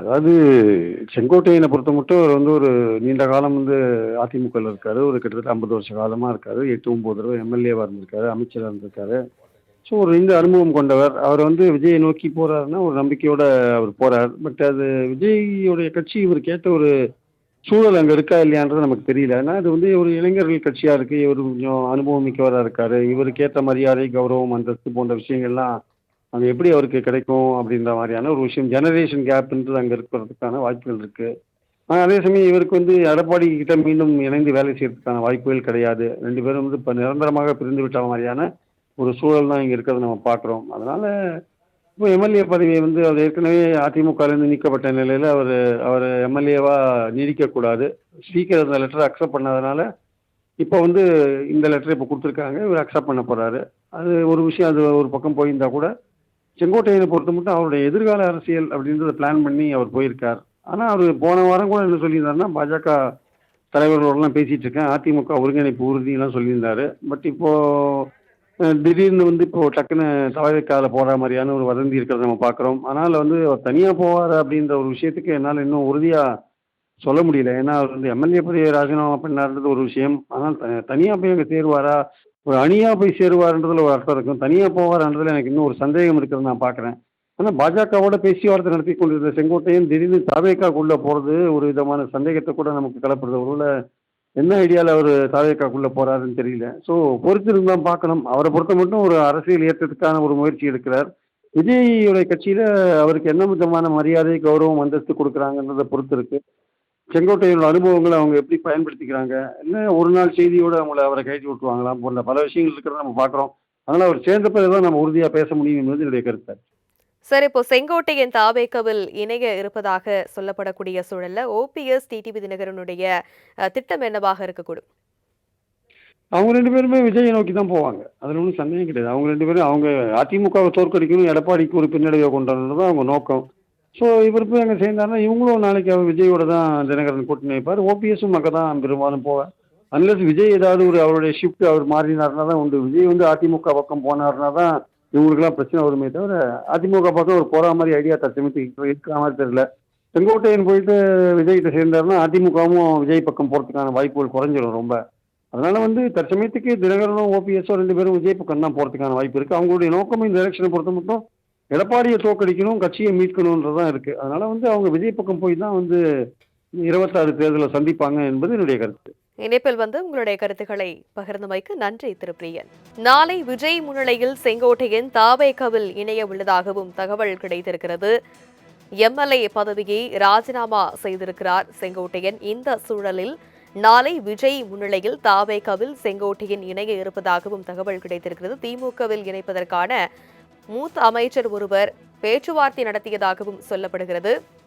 அதாவது செங்கோட்டையனை பொறுத்த மட்டும் அவர் வந்து ஒரு நீண்ட காலம் வந்து அதிமுகவில் இருக்காரு. ஒரு கிட்டத்தட்ட ஐம்பது வருஷ காலமாக இருக்காரு. எட்டு ஒம்பது தடவை எம்எல்ஏவாக இருந்திருக்காரு அமைச்சராக இருந்திருக்காரு. ஸோ ஒரு இந்த அனுபவம் கொண்டவர். அவர் வந்து விஜயை நோக்கி போறாருன்னா ஒரு நம்பிக்கையோட அவர் போறார். பட் அது விஜய்யோடைய கட்சி இவர் கேட்ட ஒரு சூழல் அங்கே இருக்கா இல்லையான்றது நமக்கு தெரியல. ஏன்னா அது வந்து ஒரு இளைஞர்கள் கட்சியாக இருக்கு. இவர் கொஞ்சம் அனுபவம் மிக்கவராக இருக்காரு. இவருக்கு ஏற்ற மரியாதை கௌரவம் அந்தஸ்து போன்ற விஷயங்கள்லாம் அது எப்படி அவருக்கு கிடைக்கும் அப்படின்ற மாதிரியான ஒரு விஷயம். ஜெனரேஷன் கேப்ன்றது அங்கே இருக்கிறதுக்கான வாய்ப்புகள் இருக்குது ஆனால் அதே சமயம் இவருக்கு வந்து எடப்பாடி கிட்ட மீண்டும் இணைந்து வேலை செய்யறதுக்கான வாய்ப்புகள் கிடையாது. ரெண்டு பேரும் வந்து இப்போ நிரந்தரமாக பிரிந்து விட்ட மாதிரியான ஒரு சூழல் தான் இங்கே இருக்கிறத நம்ம பார்க்குறோம். அதனால் இப்போ எம்எல்ஏ பதவியை வந்து அவர் ஏற்கனவே அதிமுகலேருந்து நீக்கப்பட்ட நிலையில் அவர் அவர் எம்எல்ஏவாக நீடிக்கக்கூடாது. ஸ்பீக்கர் அந்த லெட்டரை அக்செப்ட் பண்ணாதனால இப்போ வந்து இந்த லெட்டரை இப்போ கொடுத்துருக்காங்க. இவர் அக்செப்ட் பண்ண போகிறாரு அது ஒரு விஷயம் அது ஒரு பக்கம் போயிருந்தால் கூட செங்கோட்டையனை பொறுத்த மட்டும் அவருடைய எதிர்கால அரசியல் அப்படின்றத பிளான் பண்ணி அவர் போயிருக்கார். ஆனால் அவர் போன வாரம் கூட என்ன சொல்லியிருந்தாருன்னா பாஜக தலைவர்களோடலாம் பேசிகிட்டு இருக்கேன் அதிமுக ஒருங்கிணைப்பு உறுதியெல்லாம் சொல்லியிருந்தாரு. பட் இப்போது திடீர்னு வந்து இப்போது டக்குன்னு தவறைக்கால போகிற மாதிரியான ஒரு வதந்தி இருக்கிறத நம்ம பார்க்குறோம். ஆனால் வந்து அவர் தனியாக போவார் அப்படின்ற ஒரு விஷயத்துக்கு என்னால் இன்னும் உறுதியாக சொல்ல முடியல. ஏன்னா அவர் வந்து எம்எல்ஏ பதவியை ராஜினாமா பண்ணார்ன்றது ஒரு விஷயம். ஆனால் த தனியாக போய் அங்கே சேருவாரா? ஒரு அணியாக போய் சேருவாருன்றதுல ஒரு அர்த்தம் இருக்கும். தனியாக போவார்ன்றதுல எனக்கு இன்னும் ஒரு சந்தேகம் இருக்கிறது நான் பார்க்குறேன். ஆனால் பாஜகவோட பேச்சுவார்த்தை நடத்தி கொண்டிருந்த செங்கோட்டையன் திடீர்னு தாவேக்காக்குள்ளே போகிறது ஒரு விதமான சந்தேகத்தை கூட நமக்கு கிளப்புறது ஒருவேளை என்ன ஐடியாவில் அவர் தாவேக்காக்குள்ளே போகிறாருன்னு தெரியல. ஸோ பொறுத்து இருந்தால் பார்க்கணும். அவரை பொறுத்த மட்டும் ஒரு அரசியல் ஏற்றத்துக்கான ஒரு முயற்சி எடுக்கிறார். விஜயோட கட்சியில் அவருக்கு என்ன விதமான மரியாதை கௌரவம் அந்தஸ்து கொடுக்குறாங்கன்றதை பொறுத்து இருக்குது செங்கோட்டையோட அனுபவங்களை அவங்க எப்படி பயன்படுத்திக்கிறாங்க? என்ன ஒரு நாள் செய்தியோட அவங்கள அவரை கழட்டி விட்டுருவாங்களாம் போன்ற பல விஷயங்கள் இருக்கிறத நம்ம பார்க்குறோம். அதனால் அவர் சேர்ந்த பிறகு தான் நம்ம உறுதியாக பேச முடியும் என்பது என்னுடைய கருத்து. சார் இப்போ செங்கோட்டையன் தாவேக்கவில் இணைய இருப்பதாக சொல்லப்படக்கூடிய சூழல்ல ஓபிஎஸ் டிடிவி தினகரனுடைய திட்டம் என்னவாக இருக்கக்கூடும்? அவங்க ரெண்டு பேருமே விஜயை நோக்கி தான் போவாங்க. அதில் ஒன்றும் சந்தேகம் கிடையாது. அவங்க ரெண்டு பேரும் அவங்க அதிமுகவை தோற்கடிக்கணும் எடப்பாடிக்கு ஒரு பின்னடைவை கொண்டு வரணும் தான் அவங்க நோக்கம். ஸோ இவர் போய் அங்கே சேர்ந்தாருன்னா இவங்களும் நாளைக்கு அவர் விஜயோட தான் தினகரன் கூட்டணி வைப்பார். ஓபிஎஸும் அங்கே தான் பெரும்பாலும் போவார் அன்லஸ் விஜய் ஏதாவது ஒரு அவருடைய ஷிஃப்ட் அவர் மாறினார்னா தான் உண்டு. விஜய் வந்து அதிமுக பக்கம் போனார்னா தான் இவங்களுக்குலாம் பிரச்சனை வருமே தவிர அதிமுக பக்கம் ஒரு போகிற மாதிரி ஐடியா தச்சமயத்துக்கு இருக்கிற மாதிரி தெரியல. செங்கோட்டையன் போயிட்டு விஜய்கிட்ட சேர்ந்தாருன்னா அதிமுகவும் விஜய் பக்கம் போகிறதுக்கான வாய்ப்புகள் குறைஞ்சிடும் ரொம்ப. அதனால வந்து தற்சமயத்துக்கு தினகரனும் ஓபிஎஸோ ரெண்டு பேரும் விஜய் பக்கம் தான் போகிறதுக்கான வாய்ப்பு இருக்குது அவங்களுடைய நோக்கமும் இந்த எலெக்ஷனை பொறுத்த மட்டும் எடப்பாடியை தோக்கடிக்கணும் கட்சியை மீட்கணுன்றது தான் இருக்குது அதனால வந்து அவங்க விஜய் பக்கம் போய் தான் வந்து இருபத்தாறு தேர்தலை சந்திப்பாங்க என்பது என்னுடைய கருத்து. இணைப்பில் வந்து உங்களுடைய கருத்துக்களை பகிர்ந்தமைக்கு நன்றி திரு பிரியன். நாளை விஜய் முன்னிலையில் செங்கோட்டையன் தாவேக்கவில் இணைய உள்ளதாகவும் தகவல் கிடைத்திருக்கிறது. எம்எல்ஏ பதவியை ராஜினாமா செய்திருக்கிறார் செங்கோட்டையன். இந்த சூழலில் நாளை விஜய் முன்னிலையில் தாவேக்கவில் செங்கோட்டையன் இணைய இருப்பதாகவும் தகவல் கிடைத்திருக்கிறது. திமுகவில் இணைப்பதற்கான மூத்த அமைச்சர் ஒருவர் பேச்சுவார்த்தை நடத்தியதாகவும் சொல்லப்படுகிறது.